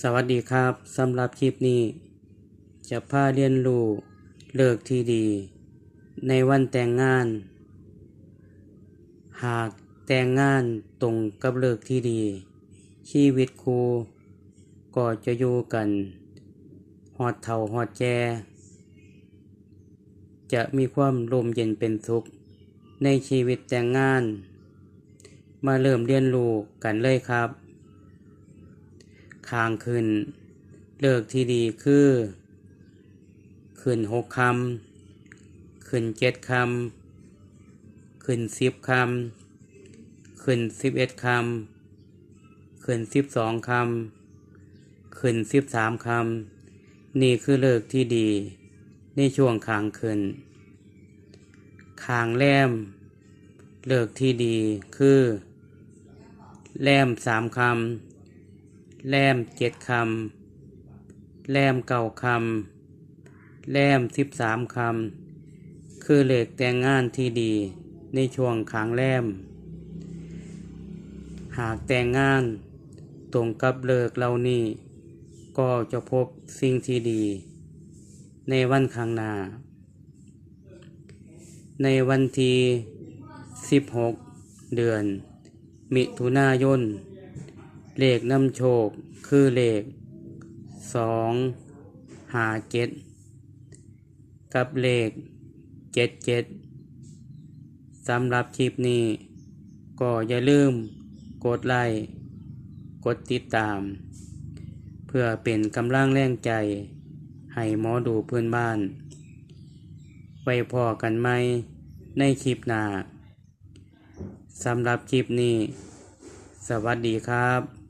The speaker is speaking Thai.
สวัสดีครับสำหรับคลิปนี้ จะพาเรียนรู้เลิกที่ดี ในวันแต่งงาน หากแต่งงานตรงกับเลิกที่ดี ชีวิตครูก็จะอยู่กันหอดเท่าหอดแกจะมีความร่มเย็นเป็นสุขในชีวิตแต่งงาน มาเริ่มเรียนรู้กันเลยครับ ค้างคืนเลิกที่ดีคือคืนหกคำคืนเจ็ดคำคืนสิบคำคืนสิบเอ็ดคำคืนสิบสองคำคืนสิบสามคำนี่คือเลิกที่ดี ในช่วงค้างคืนค้างแรม เลิกที่ดีคือ แรมสามคำ แลมเจ็ดคำ แลมเก่าคำ แลมสิบสามคำ คือเหลขแต่งงานที่ดีในช่วงขางแลม หากแต่งงานตรงกับเลิกเหล่านี้ก็จะพบสิ่งที่ดี ในวันข้างหน้า ในวันที่ 16 เดือน มิถุนายน เลขนำโชคคือเลขสองหาเจ็ดกับเลขเจ็ดเจ็ดสำหรับคลิปนี้ ก็อย่าลืมกดไลค์กดติดตาม เพื่อเป็นกำลังแรงใจ ให้หมอดูเพื่อนบ้าน ไว้พอกันไหมในคลิปหน้าสำหรับคลิปนี้ สวัสดีครับ